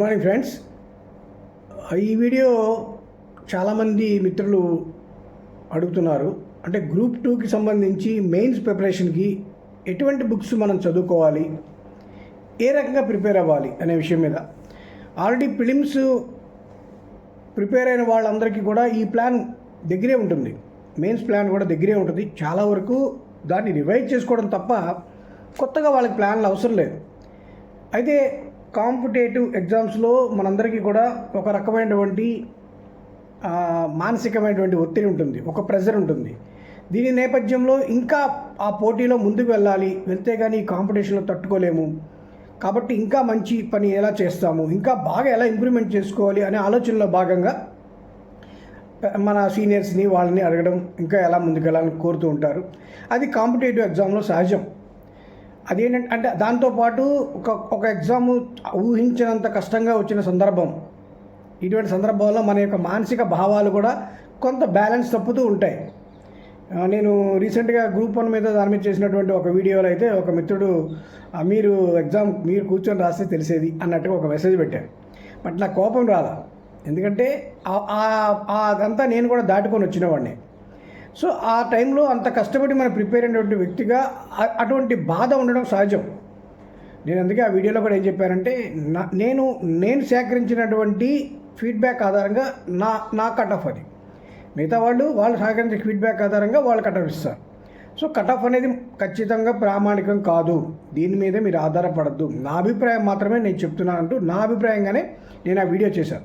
Good morning friends. ఈ video చాలామంది మిత్రులు అడుగుతున్నారు. అంటే గ్రూప్ టూకి సంబంధించి మెయిన్స్ ప్రిపరేషన్కి ఎటువంటి బుక్స్ మనం చదువుకోవాలి? ఏ రకంగా ప్రిపేర్ అవ్వాలి అనే విషయం మీద. ఆల్రెడీ ఫిలిమ్స్ ప్రిపేర్ అయిన వాళ్ళందరికీ కూడా ఈ ప్లాన్ దగ్గరే ఉంటుంది. మెయిన్స్ ప్లాన్ కూడా దగ్గరే ఉంటుంది. చాలా వరకు దాన్ని రివైజ్ చేసుకోవడం తప్ప కొత్తగా వాళ్ళకి ప్లాన్లు అవసరం లేదు. అయితే కాంపిటేటివ్ ఎగ్జామ్స్లో మనందరికీ కూడా ఒక రకమైనటువంటి మానసికమైనటువంటి ఒత్తిడి ఉంటుంది ఒక ప్రెజర్ ఉంటుంది. దీని నేపథ్యంలో ఇంకా ఆ పోటీలో ముందుకు వెళ్ళాలి వెళ్తే కానీ ఈ కాంపిటీషన్లో తట్టుకోలేము. కాబట్టి ఇంకా మంచి పని ఎలా చేస్తాము ఇంకా బాగా ఎలా ఇంప్రూవ్మెంట్ చేసుకోవాలి అనే ఆలోచనలో భాగంగా మన సీనియర్స్ని వాళ్ళని అడగడం ఇంకా ఎలా ముందుకెళ్ళాలని కోరుతూ ఉంటారు. అది కాంపిటేటివ్ ఎగ్జామ్లో సహజం. అదేంటంటే అంటే దాంతోపాటు ఒక ఒక ఎగ్జామ్ ఊహించినంత కష్టంగా వచ్చిన సందర్భం. ఇటువంటి సందర్భాల్లో మన యొక్క మానసిక భావాలు కూడా కొంత బ్యాలెన్స్ తప్పుతూ ఉంటాయి. నేను రీసెంట్గా గ్రూప్ వన్ మీద దాని మీద చేసినటువంటి ఒక వీడియోలో అయితే ఒక మిత్రుడు మీరు ఎగ్జామ్ మీరు కూర్చొని రాస్తే తెలిసేది అన్నట్టుగా ఒక మెసేజ్ పెట్టారు బట్ నాకు కోపం రాలా. ఎందుకంటే అదంతా నేను కూడా దాటుకొని వచ్చినవాడిని సో ఆ టైంలో అంత కష్టపడి మనం ప్రిపేర్ అయినటువంటి వ్యక్తిగా అటువంటి బాధ ఉండడం సహజం. నేను అందుకే ఆ వీడియోలో కూడా ఏం చెప్పానంటే నా నేను నేను సేకరించినటువంటి ఫీడ్బ్యాక్ ఆధారంగా నా నా కట్ ఆఫ్ అది. మిగతా వాళ్ళు వాళ్ళు సేకరించే ఫీడ్బ్యాక్ ఆధారంగా వాళ్ళు కట్ ఆఫ్ ఇస్తారు. సో కట్ ఆఫ్ అనేది ఖచ్చితంగా ప్రామాణికం కాదు. దీని మీద మీరు ఆధారపడద్దు. నా అభిప్రాయం మాత్రమే నేను చెప్తున్నాను అంటూ నా అభిప్రాయంగానే నేను ఆ వీడియో చేశాను.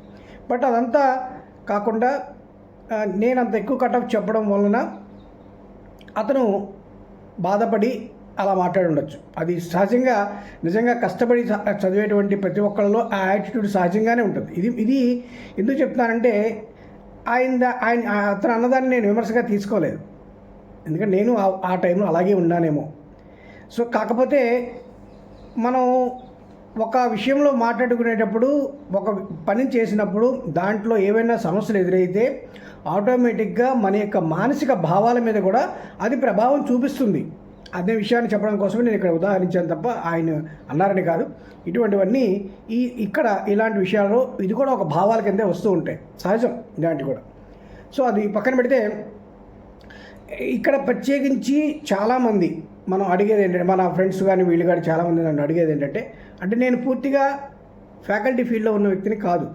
బట్ అదంతా కాకుండా నేను అంత ఎక్కువ కట్ ఆఫ్ చెప్పడం వలన అతను బాధపడి అలా మాట్లాడి ఉండొచ్చు అది సహజంగా నిజంగా కష్టపడి చ- చదివేటువంటి ప్రతి ఒక్కళ్ళలో ఆ యాటిట్యూడ్ సహజంగానే ఉంటుంది. ఇది ఇది ఎందుకు చెప్తున్నానంటే ఆయన ఆయన ఆ- అతను అన్నదాన్ని నేను విమర్శగా తీసుకోలేదు. ఎందుకంటే నేను ఆ- ఆ టైంలో అలాగే ఉన్నానేమో. సో కాకపోతే మనం ఒక విషయంలో మాట్లాడుకునేటప్పుడు ఒక పని చేసినప్పుడు దాంట్లో ఏవైనా సమస్యలు ఎదురైతే ఆటోమేటిక్గా మన యొక్క మానసిక భావాల మీద కూడా అది ప్రభావం చూపిస్తుంది. అదే విషయాన్ని చెప్పడం కోసమే నేను ఇక్కడ ఉదాహరించాను తప్ప ఆయన అన్నారని కాదు. ఇటువంటివన్నీ ఈ ఇక్కడ ఇలాంటి విషయాల్లో ఇది కూడా ఒక భావాల కిందే వస్తూ ఉంటాయి. సహజం ఇలాంటివి కూడా. సో అది పక్కన పెడితే ఇక్కడ ప్రత్యేకించి చాలామంది మనం అడిగేది ఏంటంటే మన ఫ్రెండ్స్ కానీ వీళ్ళు కానీ చాలామంది నన్ను అడిగేది ఏంటంటే అంటే నేను పూర్తిగా ఫ్యాకల్టీ ఫీల్డ్లో ఉన్న వ్యక్తిని కాదు.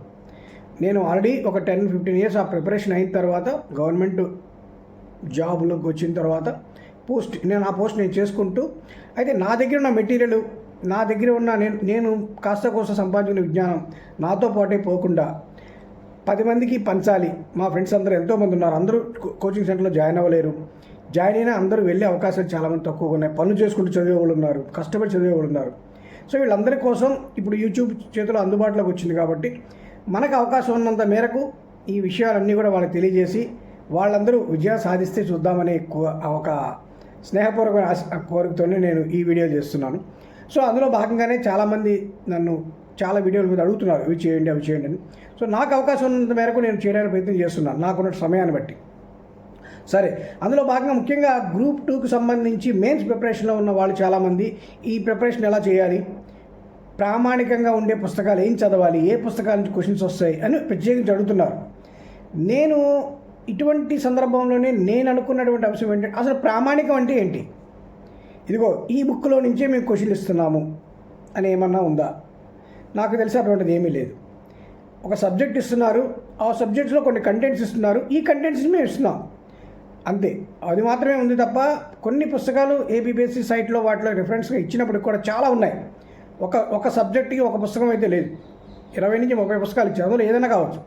నేను ఆల్రెడీ ఒక టెన్ ఫిఫ్టీన్ ఇయర్స్ ఆ ప్రిపరేషన్ అయిన తర్వాత గవర్నమెంట్ జాబ్లోకి వచ్చిన తర్వాత పోస్ట్ నేను ఆ పోస్ట్ నేను చేసుకుంటూ అయితే నా దగ్గర ఉన్న మెటీరియల్ నా దగ్గర ఉన్న నేను నేను కాస్త కోసం సంపాదించిన విజ్ఞానం నాతో పాటే పోకుండా పది మందికి పంచాలి. మా ఫ్రెండ్స్ అందరూ ఎంతోమంది ఉన్నారు. అందరూ కోచింగ్ సెంటర్లో జాయిన్ అవ్వలేరు. జాయిన్ అయినా అందరూ వెళ్ళే అవకాశాలు చాలామంది తక్కువగా ఉన్నాయి. పనులు చేసుకుంటూ చదివే వాళ్ళు ఉన్నారు. కష్టపడి చదివే వాళ్ళు ఉన్నారు. సో వీళ్ళందరి కోసం ఇప్పుడు యూట్యూబ్ చేతిలో అందుబాటులోకి వచ్చింది కాబట్టి మనకు అవకాశం ఉన్నంత మేరకు ఈ విషయాలన్నీ కూడా వాళ్ళకి తెలియజేసి వాళ్ళందరూ విజయం సాధిస్తే చూద్దామనే కో- ఒక స్నేహపూర్వకమైన కోరికతోనే నేను ఈ వీడియో చేస్తున్నాను. సో అందులో భాగంగానే చాలామంది నన్ను చాలా వీడియోల మీద అడుగుతున్నారు ఇవి చేయండి అవి చేయండి అని. సో నాకు అవకాశం ఉన్నంత మేరకు నేను చేయడానికి ప్రయత్నం చేస్తున్నాను నాకున్న సమయాన్ని బట్టి. సరే అందులో భాగంగా ముఖ్యంగా గ్రూప్ టూకి సంబంధించి మెయిన్స్ ప్రిపరేషన్లో ఉన్న వాళ్ళు చాలామంది ఈ ప్రిపరేషన్ ఎలా చేయాలి ప్రామాణికంగా ఉండే పుస్తకాలు ఏం చదవాలి? ఏ పుస్తకాల నుంచి క్వశ్చన్స్ వస్తాయి? అని ప్రత్యేకించి అడుగుతున్నారు. నేను ఇటువంటి సందర్భంలోనే నేను అనుకున్నటువంటి అంశం ఏంటంటే అసలు ప్రామాణికం అంటే ఏంటి? ఇదిగో ఈ బుక్లో నుంచే మేము క్వశ్చన్లు ఇస్తున్నాము అని ఏమన్నా ఉందా? నాకు తెలిసి అటువంటిది ఏమీ లేదు. ఒక సబ్జెక్ట్ ఇస్తున్నారు ఆ సబ్జెక్ట్స్లో కొన్ని కంటెంట్స్ ఇస్తున్నారు ఈ కంటెంట్స్ మేము ఇస్తున్నాం. అంతే. అది మాత్రమే ఉంది తప్ప కొన్ని పుస్తకాలు ఏబిబిఎస్సి సైట్లో వాటిలో రిఫరెన్స్గా ఇచ్చినప్పుడు కూడా చాలా ఉన్నాయి. ఒక ఒక సబ్జెక్ట్కి ఒక పుస్తకం అయితే లేదు. ఇరవై నుంచి ముప్పై పుస్తకాలు ఇచ్చారు. అందులో ఏదైనా కావచ్చు.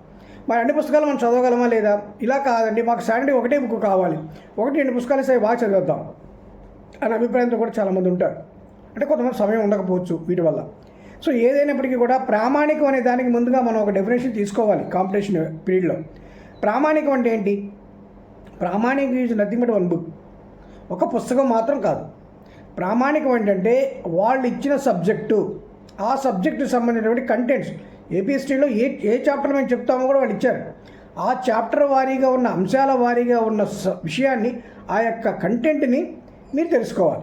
మరి అన్ని పుస్తకాలు మనం చదవగలమా లేదా? ఇలా కాదండి. మాకు సాటర్డే ఒకటే బుక్ కావాలి. ఒకటి రెండు పుస్తకాలు సరే బాగా చదివేద్దాం అనే అభిప్రాయంతో కూడా చాలామంది ఉంటారు. అంటే కొంతమంది సమయం ఉండకపోవచ్చు వీటి వల్ల. సో ఏదైనప్పటికీ కూడా ప్రామాణికం అనే దానికి ముందుగా మనం ఒక డెఫినేషన్ తీసుకోవాలి కాంపిటీషన్ పీరియడ్లో ప్రామాణికం అంటే ఏంటి? ప్రామాణికం is nothing but one book ఒక పుస్తకం మాత్రం కాదు. ప్రామాణికం ఏంటంటే వాళ్ళు ఇచ్చిన సబ్జెక్టు ఆ సబ్జెక్టు సంబంధించినటువంటి కంటెంట్స్ ఏపీఎస్టీలో ఏ ఏ చాప్టర్ మేము చెప్తామో కూడా వాళ్ళు ఇచ్చారు. ఆ చాప్టర్ వారీగా ఉన్న అంశాల వారీగా ఉన్న స- విషయాన్ని ఆ యొక్క కంటెంట్ని మీరు తెలుసుకోవాలి.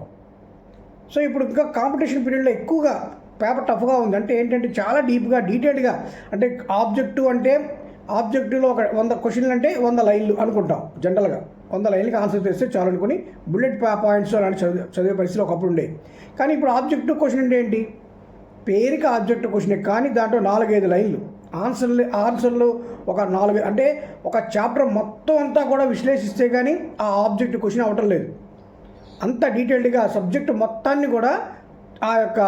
సో ఇప్పుడు ఇంకా కాంపిటీషన్ పీరియడ్లో ఎక్కువగా పేపర్ టఫ్గా ఉంది. అంటే ఏంటంటే చాలా డీప్గా డీటెయిల్డ్గా అంటే ఆబ్జెక్టు అంటే ఆబ్జెక్టులో ఒక వంద క్వశ్చన్లు అంటే వంద లైన్లు అనుకుంటాం జనరల్గా వంద లైన్లకి ఆన్సర్ తెస్తే చాలు అనుకుని బుల్లెట్ పాయింట్స్ అలాంటి చదివే చదివే పరిస్థితి ఒకప్పుడు ఉండే. కానీ ఇప్పుడు ఆబ్జెక్టివ్ క్వశ్చన్ అంటే ఏంటి? పేరుకి ఆబ్జెక్టివ్ క్వశ్చనే కానీ దాంట్లో నాలుగైదు లైన్లు. ఆన్సర్లు ఆన్సర్లు ఒక నాలుగు అంటే ఒక చాప్టర్ మొత్తం అంతా కూడా విశ్లేషిస్తే కానీ ఆ ఆబ్జెక్టివ్ క్వశ్చన్ అవటం లేదు. అంత డీటెయిల్డ్గా సబ్జెక్టు మొత్తాన్ని కూడా ఆ యొక్క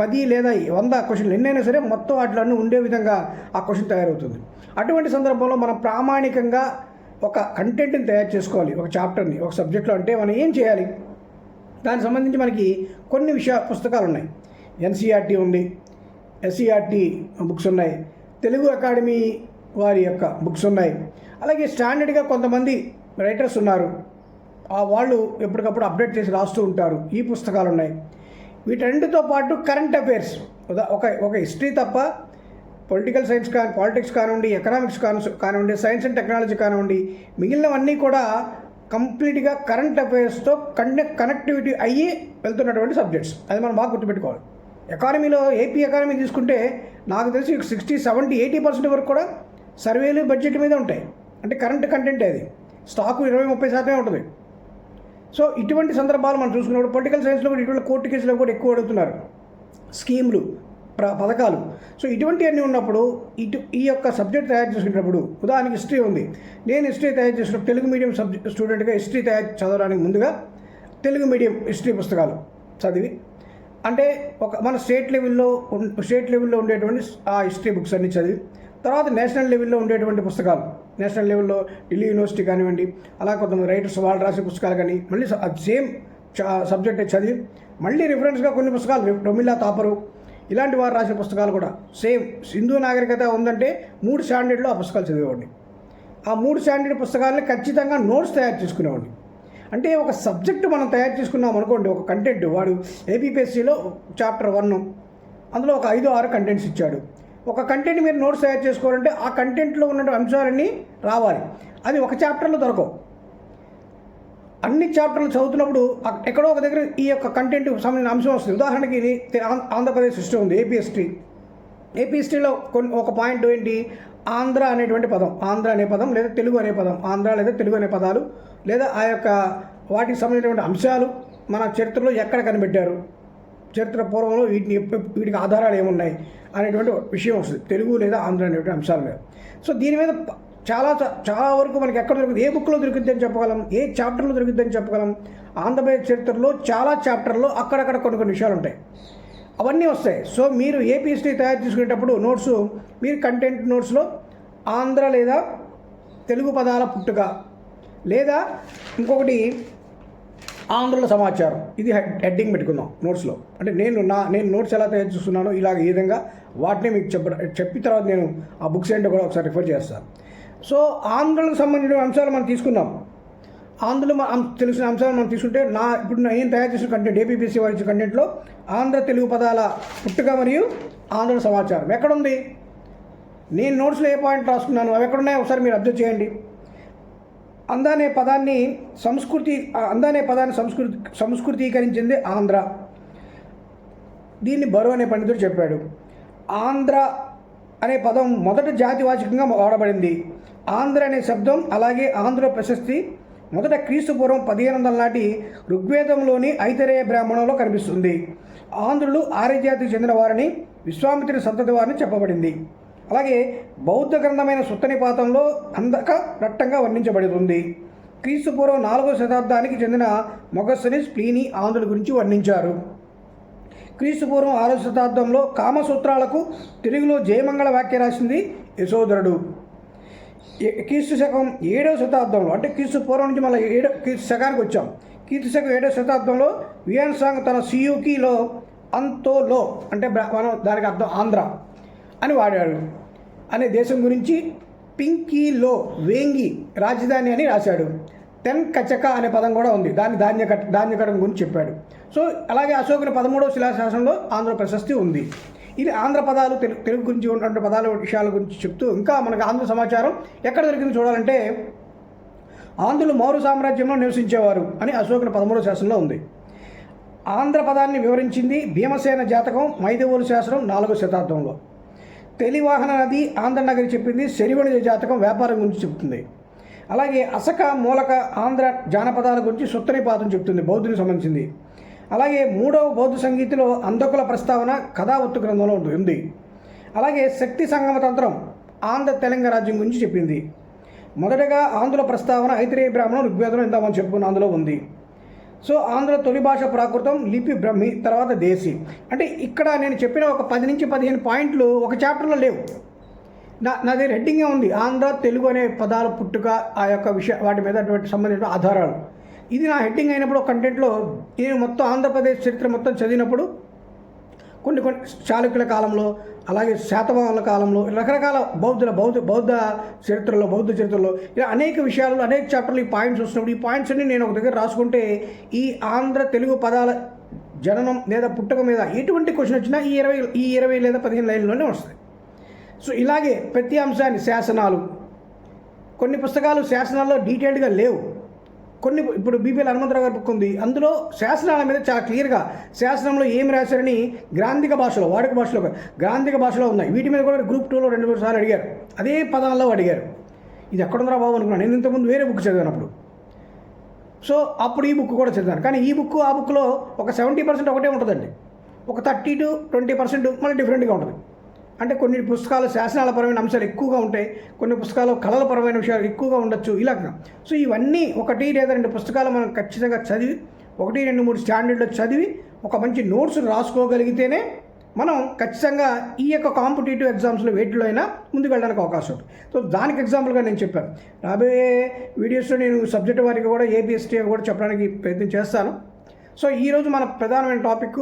పది లేదా వంద క్వశ్చన్లు ఎన్నైనా సరే మొత్తం వాటిలో ఉండే విధంగా ఆ క్వశ్చన్ తయారవుతుంది. అటువంటి సందర్భంలో మనం ప్రామాణికంగా ఒక కంటెంట్ని తయారు చేసుకోవాలి ఒక చాప్టర్ని ఒక సబ్జెక్ట్లో అంటే మనం ఏం చేయాలి? దానికి సంబంధించి మనకి కొన్ని విషయ పుస్తకాలు ఉన్నాయి ఎన్సీఆర్టీ ఉంది ఎస్సీఆర్టీ బుక్స్ ఉన్నాయి తెలుగు అకాడమీ వారి యొక్క బుక్స్ ఉన్నాయి. అలాగే స్టాండర్డ్గా కొంతమంది రైటర్స్ ఉన్నారు. ఆ వాళ్ళు ఎప్పటికప్పుడు అప్డేట్ చేసి రాస్తూ ఉంటారు. ఈ పుస్తకాలు ఉన్నాయి వీటన్నిటితో పాటు కరెంట్ అఫైర్స్ ఒక ఒక హిస్టరీ తప్ప పొలిటికల్ సైన్స్ కానీ పాలిటిక్స్ కానివ్వండి ఎకనామిక్స్ కాను కానివ్వండి సైన్స్ అండ్ టెక్నాలజీ కానివ్వండి మిగిలినవన్నీ కూడా కంప్లీట్గా కరెంట్ అఫైర్స్తో కనెక్ట్ కనెక్టివిటీ అయ్యి వెళ్తున్నటువంటి సబ్జెక్ట్స్. అది మనం బాగా గుర్తుపెట్టుకోవాలి. ఎకానమీలో ఏపీ ఎకానమీ తీసుకుంటే నాకు తెలిసి సిక్స్టీ సెవెంటీ ఎయిటీ పర్సెంట్ వరకు కూడా సర్వేలు బడ్జెట్ మీద ఉంటాయి. అంటే కరెంట్ కంటెంట్ అది. స్టాకు ఇరవై ముప్పై శాతమే ఉంటుంది. సో ఇటువంటి సందర్భాలు మనం చూసుకున్నప్పుడు పొలిటికల్ సైన్స్లో కూడా ఇటువంటి కోర్టు కేసులో కూడా ఎక్కువ అడుగుతున్నారు. స్కీమ్లు. పథకాలు. సో ఇటువంటివన్నీ ఉన్నప్పుడు ఇటు ఈ యొక్క సబ్జెక్ట్ తయారు చేసుకునేటప్పుడు ఉదాహరణకి హిస్టరీ ఉంది. నేను హిస్టరీ తయారు చేసిన తెలుగు మీడియం సబ్జెక్ట్ స్టూడెంట్గా హిస్టరీ తయారు చదవడానికి ముందుగా తెలుగు మీడియం హిస్టరీ పుస్తకాలు చదివి అంటే ఒక మన స్టేట్ లెవెల్లో స్టేట్ లెవెల్లో ఉండేటువంటి ఆ హిస్టరీ బుక్స్ అన్ని చదివి తర్వాత నేషనల్ లెవెల్లో ఉండేటువంటి పుస్తకాలు నేషనల్ లెవెల్లో ఢిల్లీ యూనివర్సిటీ కానివ్వండి అలా కొంతమంది రైటర్స్ వాళ్ళు రాసే పుస్తకాలు కానీ మళ్ళీ సేమ్ సబ్జెక్టే చదివి మళ్ళీ రిఫరెన్స్గా కొన్ని పుస్తకాలు రొమిల్లా తాపరు ఇలాంటి వారు రాసిన పుస్తకాలు కూడా. సేమ్ సింధు నాగరికత ఉందంటే మూడు స్టాండర్డ్లో ఆ పుస్తకాలు చదివేవాడిని. ఆ మూడు స్టాండర్డ్ పుస్తకాలని ఖచ్చితంగా నోట్స్ తయారు చేసుకునేవాడిని. అంటే ఒక సబ్జెక్ట్ మనం తయారు చేసుకున్నాం అనుకోండి ఒక కంటెంట్. వాడు ఏపీపీఎస్సీలో చాప్టర్ వన్ అందులో ఒక ఐదు ఆరు కంటెంట్స్ ఇచ్చాడు. ఒక కంటెంట్ మీరు నోట్స్ తయారు చేసుకోవాలంటే ఆ కంటెంట్లో ఉన్న అంశాలన్నీ రావాలి. అది ఒక చాప్టర్లో దొరకవు. అన్ని చాప్టర్లు చదువుతున్నప్పుడు ఎక్కడో ఒక దగ్గర ఈ యొక్క కంటెంట్ సంబంధించిన అంశం వస్తుంది. ఉదాహరణకి ఇది ఆంధ్రప్రదేశ్ హిస్టరీ ఉంది ఏపీ హిస్టరీ ఏపీ హిస్టరీలో కొన్ని ఒక పాయింట్ ఏంటి? ఆంధ్ర అనేటువంటి పదం. ఆంధ్ర అనే పదం లేదా తెలుగు అనే పదం. ఆంధ్ర లేదా తెలుగు అనే పదాలు లేదా ఆ యొక్క వాటికి సంబంధించినటువంటి అంశాలు మన చరిత్రలో ఎక్కడ కనిపెట్టారు? చరిత్ర పూర్వంలో వీటిని వీటికి ఆధారాలు ఏమున్నాయి? అనేటువంటి విషయం వస్తుంది. తెలుగు లేదా ఆంధ్ర అనేటువంటి అంశాల మీద. సో దీని మీద చాలా చాలా వరకు మనకి ఎక్కడ దొరుకుతుంది? ఏ బుక్లో దొరుకుద్ది అని చెప్పగలం? ఏ చాప్టర్లో దొరుకుద్ది అని చెప్పగలం? ఆంధ్రప్రదేశ్ చరిత్రలో చాలా చాప్టర్లో అక్కడక్కడ కొన్ని కొన్ని విషయాలు ఉంటాయి. అవన్నీ వస్తాయి. సో మీరు ఏపీఎస్టీ తయారు చేసుకునేటప్పుడు నోట్స్ మీరు కంటెంట్ నోట్స్లో ఆంధ్ర లేదా తెలుగు పదాల పుట్టుక లేదా ఇంకొకటి ఆంధ్రుల సమాచారం. ఇది హెడ్ హెడ్డింగ్ పెట్టుకుందాం నోట్స్లో అంటే నేను నా నేను నోట్స్ ఎలా తయారు చేస్తున్నానో ఇలాగ ఈ విధంగా వాటిని మీకు చెప్ప చెప్పిన తర్వాత నేను ఆ బుక్స్ ఏంటో కూడా ఒకసారి రిఫర్ చేస్తాను. సో ఆంధ్రులకు సంబంధించిన అంశాలు మనం తీసుకుందాం. ఆంధ్రులు మన- తెలిసిన అంశాలు మనం తీసుకుంటే నా ఇప్పుడు నేను తయారు చేసిన కంటెంట్ ఏపీపీసీ వారి కంటెంట్లో ఆంధ్ర తెలుగు పదాల పుట్టుక మరియు ఆంధ్ర సమాచారం. ఎక్కడుంది? నేను నోట్స్లో ఏ పాయింట్ రాసుకున్నాను? అవి ఎక్కడున్నాయో ఒకసారి మీరు అబ్జర్వ్ చేయండి. అంద అనే పదాన్ని సంస్కృతి ఆ అంద అనే పదాన్ని సంస్కృతి సంస్కృతీకరించింది ఆంధ్ర. దీన్ని బరువు అనే పండితుడు చెప్పాడు. ఆంధ్ర అనే పదం మొదట జాతివాచకంగా వాడబడింది. ఆంధ్ర అనే శబ్దం అలాగే ఆంధ్ర ప్రశస్తి మొదట క్రీస్తు పూర్వం పదిహేను వందల నాటి ఋగ్వేదంలోని ఐతరేయ బ్రాహ్మణంలో కనిపిస్తుంది. ఆంధ్రులు ఆర్యజాతికి చెందిన వారిని విశ్వామిత్రుని సంతతి వారిని చెప్పబడింది. అలాగే బౌద్ధ గ్రంథమైన సుత్తనిపాతంలో అందక రట్టంగా వర్ణించబడుతుంది. క్రీస్తు పూర్వం నాలుగో శతాబ్దానికి చెందిన మొగస్సనిస్ ప్లీని ఆంధ్రుల గురించి వర్ణించారు. క్రీస్తు పూర్వం ఆరో శతాబ్దంలో కామసూత్రాలకు తెలుగులో జయమంగళ వ్యాఖ్య రాసింది యశోధరుడు. క్రీస్తు శకం ఏడవ శతాబ్దంలో అంటే క్రీస్తు పూర్వం నుంచి మళ్ళీ ఏడో క్రీస్తు శకానికి వచ్చాం. క్రీస్తు శకం ఏడవ శతాబ్దంలో వియన్ సాంగ్ తన సియుకిలో అంతోలో అంటే మనం దానికి అర్థం ఆంధ్ర అని వాడాడు. అనే దేశం గురించి పింకీలో వేంగి రాజధాని అని రాశాడు. టెన్ కచక అనే పదం కూడా ఉంది. దాన్ని ధాన్య ధాన్యకరం గురించి చెప్పాడు. సో అలాగే అశోకుని పదమూడవ శిలాశాసనంలో ఆంధ్ర ప్రశస్తి ఉంది. ఇది ఆంధ్ర పదాలు తెలుగు తెలుగు గురించి ఉన్నటువంటి పదాల విషయాల గురించి చెప్తూ ఇంకా మనకు ఆంధ్ర సమాచారం ఎక్కడ దొరికింది చూడాలంటే ఆంధ్రులు మౌర్య సామ్రాజ్యంలో నివసించేవారు అని అశోకుని పదమూడవ శాసనంలో ఉంది. ఆంధ్ర పదాన్ని వివరించింది భీమసేన జాతకం మైదవోలు శాసనం నాలుగో శతాబ్దంలో. తెలివాహన నది ఆంధ్ర నగరి చెప్పింది శనివణి జాతకం వ్యాపారం గురించి చెప్తుంది. అలాగే అసక మూలక ఆంధ్ర జానపదాల గురించి సుత్తనిపాతం చెప్తుంది బౌద్ధునికి సంబంధించింది. అలాగే మూడవ బౌద్ధ సంగీతిలో అందకుల ప్రస్తావన కథావత్తు గ్రంథంలో ఉంటుంది ఉంది. అలాగే శక్తి సంగమ తంత్రం ఆంధ్ర తెలంగాణ రాజ్యం గురించి చెప్పింది. మొదటగా ఆంధ్ర ప్రస్తావన ఐతిరేయ బ్రాహ్మణం ఋగ్వేదం ఇంత మనం చెప్పుకున్న అందులో ఉంది. సో ఆంధ్ర తొలి భాష ప్రాకృతం లిపి బ్రహ్మి తర్వాత దేశీ. అంటే ఇక్కడ నేను చెప్పిన ఒక పది నుంచి పదిహేను పాయింట్లు ఒక చాప్టర్లో లేవు. నా నాది హెడ్డింగే ఉంది. ఆంధ్ర తెలుగు అనే పదాల పుట్టుక ఆ యొక్క విషయ వాటి మీద అటువంటి సంబంధించిన ఆధారాలు. ఇది నా హెడ్డింగ్ అయినప్పుడు కంటెంట్లో నేను మొత్తం ఆంధ్రప్రదేశ్ చరిత్ర మొత్తం చదివినప్పుడు కొన్ని కొన్ని చాళుక్యుల కాలంలో అలాగే శాతవాహనుల కాలంలో రకరకాల బౌద్ధుల బౌద్ధ బౌద్ధ చరిత్రలో బౌద్ధ చరిత్రలో ఇలా అనేక విషయాలు అనేక చాప్టర్లు ఈ పాయింట్స్ వస్తున్నప్పుడు ఈ పాయింట్స్ అన్ని నేను ఒక దగ్గర రాసుకుంటే ఈ ఆంధ్ర తెలుగు పదాల జననం లేదా పుట్టక మీద ఎటువంటి క్వశ్చన్ వచ్చినా ఈ ఇరవై ఈ ఇరవై లేదా పదిహేను లైన్లోనే వస్తాయి. సో ఇలాగే ప్రతి అంశాన్ని శాసనాలు కొన్ని పుస్తకాలు శాసనాల్లో డీటెయిల్డ్గా లేవు. కొన్ని ఇప్పుడు బీపీఎల్ హనుమంతరావు గారి బుక్ ఉంది. అందులో శాసనాల మీద చాలా క్లియర్గా శాసనంలో ఏం రాశారని గ్రాంధిక భాషలో వాడుక భాషలో గ్రాంధిక భాషలో ఉన్నాయి. వీటి మీద కూడా గ్రూప్ టూలో రెండు మూడు సార్లు అడిగారు. అదే పదాల్లో అడిగారు. ఇది ఎక్కడుందిరా బాబు అనుకున్నాను. నేను ఇంతకుముందు వేరే బుక్ చదివినప్పుడు. సో అప్పుడు ఈ బుక్ కూడా చదివాను. కానీ ఈ బుక్ ఆ బుక్లో ఒక సెవెంటీ పర్సెంట్ ఒకటే ఉంటుందండి. ఒక థర్టీ టు ట్వంటీ పర్సెంట్ మళ్ళీ డిఫరెంట్గా ఉంటుంది. అంటే కొన్ని పుస్తకాలు శాసనాల పరమైన అంశాలు ఎక్కువగా ఉంటాయి కొన్ని పుస్తకాలు కళల పరమైన విషయాలు ఎక్కువగా ఉండొచ్చు ఇలా సో ఇవన్నీ ఒకటి లేదా రెండు పుస్తకాలు మనం ఖచ్చితంగా చదివి ఒకటి రెండు మూడు స్టాండర్డ్లో చదివి ఒక మంచి నోట్స్ రాసుకోగలిగితేనే మనం ఖచ్చితంగా ఈ యొక్క కాంపిటేటివ్ ఎగ్జామ్స్లో వేటిలో అయినా ముందుకు వెళ్ళడానికి అవకాశం ఉంటుంది. సో దానికి ఎగ్జాంపుల్గా నేను చెప్పాను. రాబోయే వీడియోస్లో నేను సబ్జెక్ట్ వారికి కూడా ఏపీఎస్టీ కూడా చెప్పడానికి ప్రయత్నం చేస్తాను. సో ఈరోజు మన ప్రధానమైన టాపిక్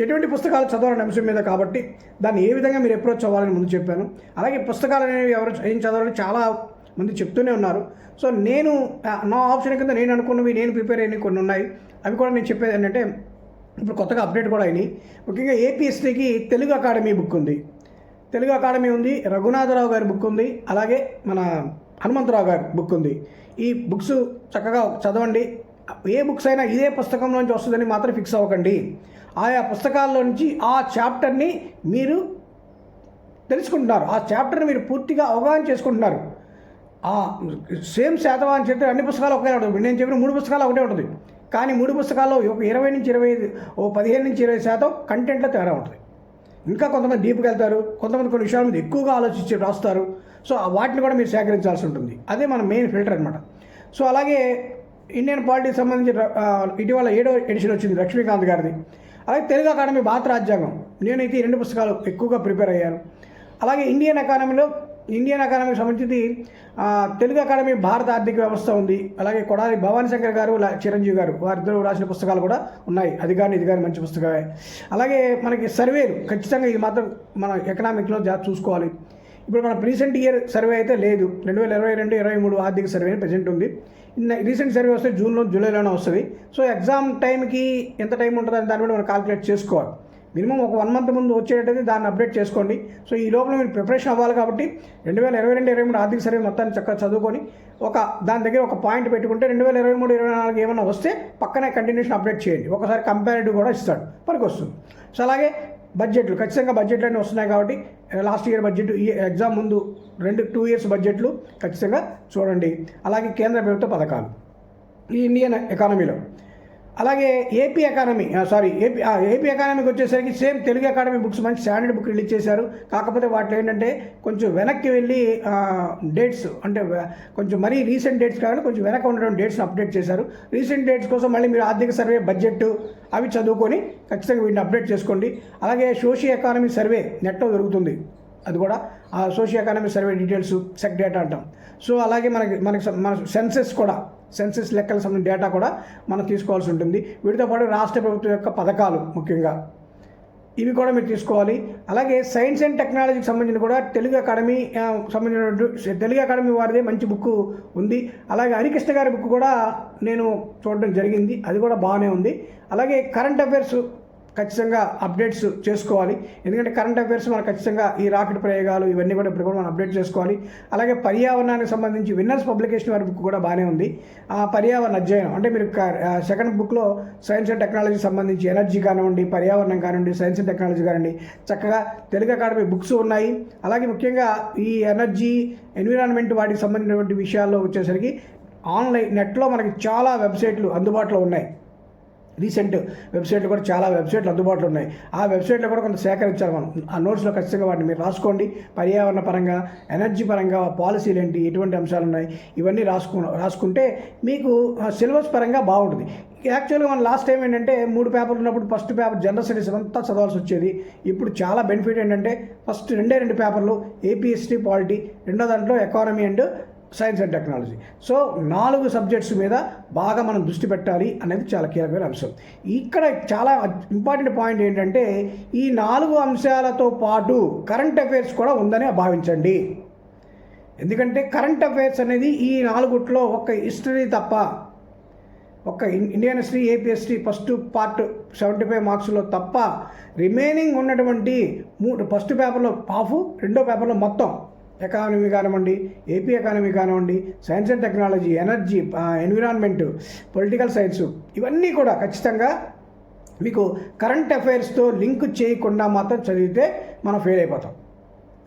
ఎటువంటి పుస్తకాలు చదవాలనే అంశం మీద కాబట్టి దాన్ని ఏ విధంగా మీరు అప్రోచ్ అవ్వాలని ముందు చెప్పాను. అలాగే పుస్తకాలు అనేవి ఎవరు ఏం చదవాలని చాలా మంది చెప్తూనే ఉన్నారు. సో నేను నా ఆప్షన్ కింద నేను అనుకున్నవి నేను ప్రిపేర్ అయినవి కొన్ని ఉన్నాయి. అవి కూడా నేను చెప్పేది ఏంటంటే ఇప్పుడు కొత్తగా అప్డేట్ కూడా అయినాయి. ముఖ్యంగా ఏపీఎస్టీకి తెలుగు అకాడమీ బుక్ ఉంది. తెలుగు అకాడమీ ఉంది రఘునాథరావు గారి బుక్ ఉంది అలాగే మన హనుమంతరావు గారి బుక్ ఉంది. ఈ బుక్స్ చక్కగా చదవండి. ఏ బుక్స్ అయినా ఇదే పుస్తకంలోంచి వస్తుందని మాత్రం ఫిక్స్ అవ్వకండి. ఆయా పుస్తకాల్లో నుంచి ఆ చాప్టర్ని మీరు తెలుసుకుంటున్నారు. ఆ చాప్టర్ని మీరు పూర్తిగా అవగాహన చేసుకుంటున్నారు. ఆ సేమ్ శాతవాహన చరిత్ర అన్ని పుస్తకాలు ఒకే ఉంటుంది. నేను చెప్పిన మూడు పుస్తకాలు ఒకటే ఉంటుంది. కానీ మూడు పుస్తకాల్లో ఒక ఇరవై నుంచి ఇరవై ఐదు ఓ పదిహేను నుంచి ఇరవై శాతం కంటెంట్లో తేడా ఉంటుంది. ఇంకా కొంతమంది డీప్కి వెళ్తారు కొంతమంది కొన్ని విషయాల మీద ఎక్కువగా ఆలోచించి రాస్తారు. సో ఆ వాటిని కూడా మీరు సేకరించాల్సి ఉంటుంది. అదే మన మెయిన్ ఫిల్టర్ అనమాట సో అలాగే ఇండియన్ పాలిటీకి సంబంధించి ఇటీవల ఏడో ఎడిషన్ వచ్చింది లక్ష్మీకాంత్ గారిది. అలాగే తెలుగు అకాడమీ భారత రాజ్యాంగం. నేనైతే ఈ రెండు పుస్తకాలు ఎక్కువగా ప్రిపేర్ అయ్యాను. అలాగే ఇండియన్ అకాడమీలో ఇండియన్ అకాడమీకి సంబంధించి తెలుగు అకాడమీ భారత ఆర్థిక వ్యవస్థ ఉంది. అలాగే కొడాలి భవానీ శంకర్ గారు చిరంజీవి గారు వారిద్దరూ రాసిన పుస్తకాలు కూడా ఉన్నాయి. అది కానీ ఇది కానీ మంచి పుస్తకమే. అలాగే మనకి సర్వేలు ఖచ్చితంగా ఇది మాత్రం మన ఎకనామిక్లో జా చూసుకోవాలి. ఇప్పుడు మన ప్రీసెంట్ ఇయర్ సర్వే అయితే లేదు. రెండు వేల ఇరవై రెండు ఇరవై మూడు ఆర్థిక సర్వే ప్రజెంట్ ఉంది. రీసెంట్ సర్వే వస్తే జూన్లో జూలైలోనే వస్తుంది. సో ఎగ్జామ్ టైంకి ఎంత టైం ఉంటుందని దాన్ని బట్టి మనం కాల్కులేట్ చేసుకోవాలి. మినిమం ఒక వన్ మంత్ ముందు వచ్చేటట్టు దాన్ని అప్డేట్ చేసుకోండి. సో ఈ లోపల మీరు ప్రిపరేషన్ అవ్వాలి కాబట్టి రెండు వేల ఇరవై రెండు ఇరవై మూడు ఆర్థిక సర్వే మొత్తాన్ని చక్కగా చదువుకొని ఒక దాని దగ్గర ఒక పాయింట్ పెట్టుకుంటే రెండు వేల ఇరవై మూడు ఇరవై నాలుగు ఏమైనా వస్తే పక్కనే కంటిన్యూషన్ అప్డేట్ చేయండి. ఒకసారి కంపారిటివ్ కూడా ఇస్తాడు. పనికొస్తుంది సో అలాగే బడ్జెట్లు ఖచ్చితంగా బడ్జెట్లు అన్నీ వస్తున్నాయి కాబట్టి లాస్ట్ ఇయర్ బడ్జెట్ ఈ ఎగ్జామ్ ముందు రెండు టూ ఇయర్స్ బడ్జెట్లు ఖచ్చితంగా చూడండి. అలాగే కేంద్ర ప్రభుత్వ పథకాలు. ఈ ఇండియన్ ఎకానమీలో. అలాగే AP economy sorry AP AP ఎకానమీకి వచ్చేసరికి సేమ్ తెలుగు అకాడమీ బుక్స్ మంచి స్టాండర్డ్ బుక్ రిలీజ్ చేశారు. కాకపోతే వాటిలో ఏంటంటే కొంచెం వెనక్కి వెళ్ళి డేట్స్ అంటే కొంచెం మరీ రీసెంట్ డేట్స్ కాకుండా కొంచెం వెనక ఉండడం డేట్స్ని అప్డేట్ చేశారు. రీసెంట్ డేట్స్ కోసం మళ్ళీ మీరు ఆర్థిక సర్వే బడ్జెట్ అవి చదువుకొని ఖచ్చితంగా వీటిని అప్డేట్ చేసుకోండి. అలాగే సోషియో ఎకానమీ సర్వే నెట్లో దొరుకుతుంది. అది కూడా ఆ సోషియో ఎకానమీ సర్వే డీటెయిల్స్ సెక్ డేటా అంటాం. సో అలాగే మనకి మనకి మన సెన్సెస్ కూడా సెన్సెస్ లెక్కల సంబంధించిన డేటా కూడా మనం తీసుకోవాల్సి ఉంటుంది. వీటితో పాటు రాష్ట్ర ప్రభుత్వం యొక్క పథకాలు ముఖ్యంగా. ఇవి కూడా మీరు తీసుకోవాలి. అలాగే సైన్స్ అండ్ టెక్నాలజీకి సంబంధించిన కూడా తెలుగు అకాడమీ సంబంధించిన తెలుగు అకాడమీ వారిదే మంచి బుక్ ఉంది. అలాగే హరికృష్ణ గారి బుక్ కూడా నేను చూడడం జరిగింది. అది కూడా బాగానే ఉంది. అలాగే కరెంట్ అఫైర్స్ ఖచ్చితంగా అప్డేట్స్ చేసుకోవాలి. ఎందుకంటే కరెంట్ అఫైర్స్ మనం ఖచ్చితంగా ఈ రాకెట్ ప్రయోగాలు ఇవన్నీ కూడా ఇప్పుడు కూడా మనం అప్డేట్ చేసుకోవాలి. అలాగే పర్యావరణానికి సంబంధించి విన్నర్స్ పబ్లికేషన్ వారి బుక్ కూడా బాగానే ఉంది. ఆ పర్యావరణ అధ్యయనం అంటే మీరు సెకండ్ బుక్లో సైన్స్ అండ్ టెక్నాలజీ సంబంధించి ఎనర్జీ కానివ్వండి పర్యావరణం కానివ్వండి సైన్స్ అండ్ టెక్నాలజీ కానివ్వండి చక్కగా తెలుగు అకాడమీ బుక్స్ ఉన్నాయి. అలాగే ముఖ్యంగా ఈ ఎనర్జీ ఎన్విరాన్మెంట్ వాటికి సంబంధించినటువంటి విషయాల్లో వచ్చేసరికి ఆన్లైన్ నెట్లో మనకి చాలా వెబ్సైట్లు అందుబాటులో ఉన్నాయి. రీసెంట్ వెబ్సైట్లు కూడా చాలా వెబ్సైట్లు అందుబాటులో ఉన్నాయి. ఆ వెబ్సైట్లో కూడా కొంత సేకరించాలి మనం. ఆ నోట్స్లో ఖచ్చితంగా వాటిని మీరు రాసుకోండి. పర్యావరణ పరంగా ఎనర్జీ పరంగా పాలసీలు ఏంటి ఎటువంటి అంశాలు ఉన్నాయి ఇవన్నీ రాసుకు రాసుకుంటే మీకు సిలబస్ పరంగా బాగుంటుంది. యాక్చువల్గా మన లాస్ట్ టైం ఏంటంటే మూడు పేపర్లు ఉన్నప్పుడు ఫస్ట్ పేపర్ జనరల్ స్టడీస్ అంతా చదవాల్సి వచ్చేది. ఇప్పుడు చాలా బెనిఫిట్ ఏంటంటే ఫస్ట్ రెండే రెండు పేపర్లు ఏపీఎస్టీ పాలిటీ రెండో దాంట్లో economy and science and technology. So నాలుగు సబ్జెక్ట్స్ మీద బాగా మనం దృష్టి పెట్టాలి అనేది చాలా కీలకమైన అంశం. ఇక్కడ చాలా ఇంపార్టెంట్ పాయింట్ ఏంటంటే ఈ నాలుగు అంశాలతో పాటు కరెంట్ అఫైర్స్ కూడా ఉందని భావించండి. ఎందుకంటే కరెంట్ అఫైర్స్ అనేది ఈ నాలుగుట్లో ఒక హిస్టరీ తప్ప ఒక Indian history APST first part seventy five మార్క్స్లో తప్ప రిమైనింగ్ ఉన్నటువంటి మూడు ఫస్ట్ పేపర్లో హాఫ్ రెండో పేపర్లో మొత్తం ఎకానమీ కానివ్వండి ఏపీ ఎకానమీ కానివ్వండి science and technology energy environment political science ఇవన్నీ కూడా ఖచ్చితంగా మీకు కరెంట్ అఫైర్స్తో లింక్ చేయకుండా మాత్రం చదివితే మనం ఫెయిల్ అయిపోతాం.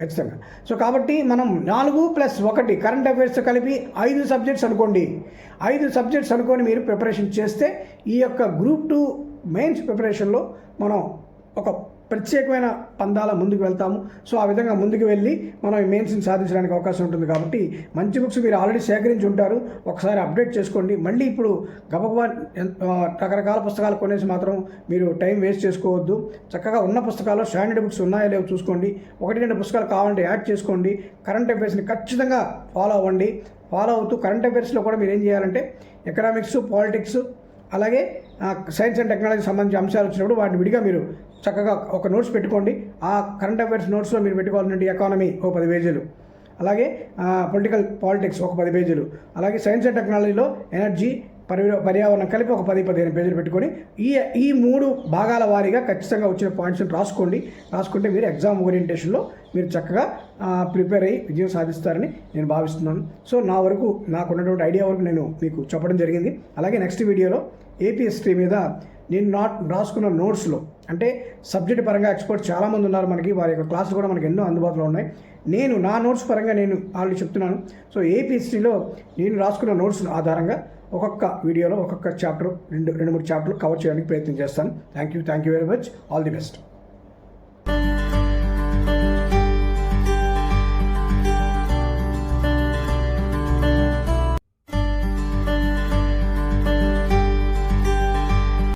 ఖచ్చితంగా. సో కాబట్టి మనం నాలుగు ప్లస్ ఒకటి కరెంట్ అఫైర్స్ కలిపి ఐదు సబ్జెక్ట్స్ అనుకోండి. ఐదు సబ్జెక్ట్స్ అనుకొని మీరు ప్రిపరేషన్ చేస్తే ఈ యొక్క గ్రూప్ టూ మెయిన్స్ ప్రిపరేషన్లో మనం ఒక ప్రత్యేకమైన పందాల ముందుకు వెళ్తాము. సో ఆ విధంగా ముందుకు వెళ్ళి మనం ఈ మెయిన్స్ని సాధించడానికి అవకాశం ఉంటుంది కాబట్టి మంచి బుక్స్ మీరు ఆల్రెడీ సేకరించి ఉంటారు. ఒకసారి అప్డేట్ చేసుకోండి. మళ్ళీ ఇప్పుడు గబగబా రకరకాల పుస్తకాలు కొనేసి మాత్రం మీరు టైం వేస్ట్ చేసుకోవద్దు. చక్కగా ఉన్న పుస్తకాలు స్టాండర్డ్ బుక్స్ ఉన్నాయో లేవో చూసుకోండి. ఒకటి రెండు పుస్తకాలు కావాలంటే యాడ్ చేసుకోండి. కరెంట్ అఫైర్స్ని ఖచ్చితంగా ఫాలో అవ్వండి. ఫాలో అవుతూ కరెంట్ అఫైర్స్లో కూడా మీరు ఏం చేయాలంటే ఎకనామిక్స్ పాలిటిక్స్ అలాగే సైన్స్ అండ్ టెక్నాలజీ సంబంధించిన అంశాలు వచ్చినప్పుడు వాటిని విడిగా మీరు చక్కగా ఒక నోట్స్ పెట్టుకోండి. ఆ కరెంట్ అఫైర్స్ నోట్స్లో మీరు పెట్టుకోవాలంటే ఎకానమీ ఒక పది పేజీలు అలాగే పొలిటికల్ పాలిటిక్స్ ఒక పది పేజీలు అలాగే సైన్స్ అండ్ టెక్నాలజీలో ఎనర్జీ పరి పర్యావరణం కలిపి ఒక పది పదిహేను పేజీలు పెట్టుకొని ఈ ఈ మూడు భాగాల వారీగా ఖచ్చితంగా వచ్చిన పాయింట్స్ని రాసుకోండి. రాసుకుంటే మీరు ఎగ్జామ్ ఓరియంటేషన్లో మీరు చక్కగా ప్రిపేర్ అయ్యి విజయం సాధిస్తారని నేను భావిస్తున్నాను. సో నా వరకు నాకు ఉన్నటువంటి ఐడియా వరకు నేను మీకు చెప్పడం జరిగింది. అలాగే నెక్స్ట్ వీడియోలో ఏపీఎస్టీ మీద నేను నాట్ రాసుకున్న నోట్స్లో అంటే సబ్జెక్ట్ పరంగా ఎక్స్పర్ట్స్ చాలామంది ఉన్నారు మనకి వారి యొక్క క్లాసులు కూడా మనకి ఎన్నో అందుబాటులో ఉన్నాయి. నేను నా నోట్స్ పరంగా నేను వాళ్ళు చెప్తున్నాను. సో ఏపీ హిస్టరీలో నేను రాసుకున్న నోట్స్ ఆధారంగా ఒక్కొక్క వీడియోలో ఒక్కొక్క చాప్టర్ రెండు రెండు మూడు చాప్టర్లు కవర్ చేయడానికి ప్రయత్నం చేస్తాను. Thank you thank you very much all the best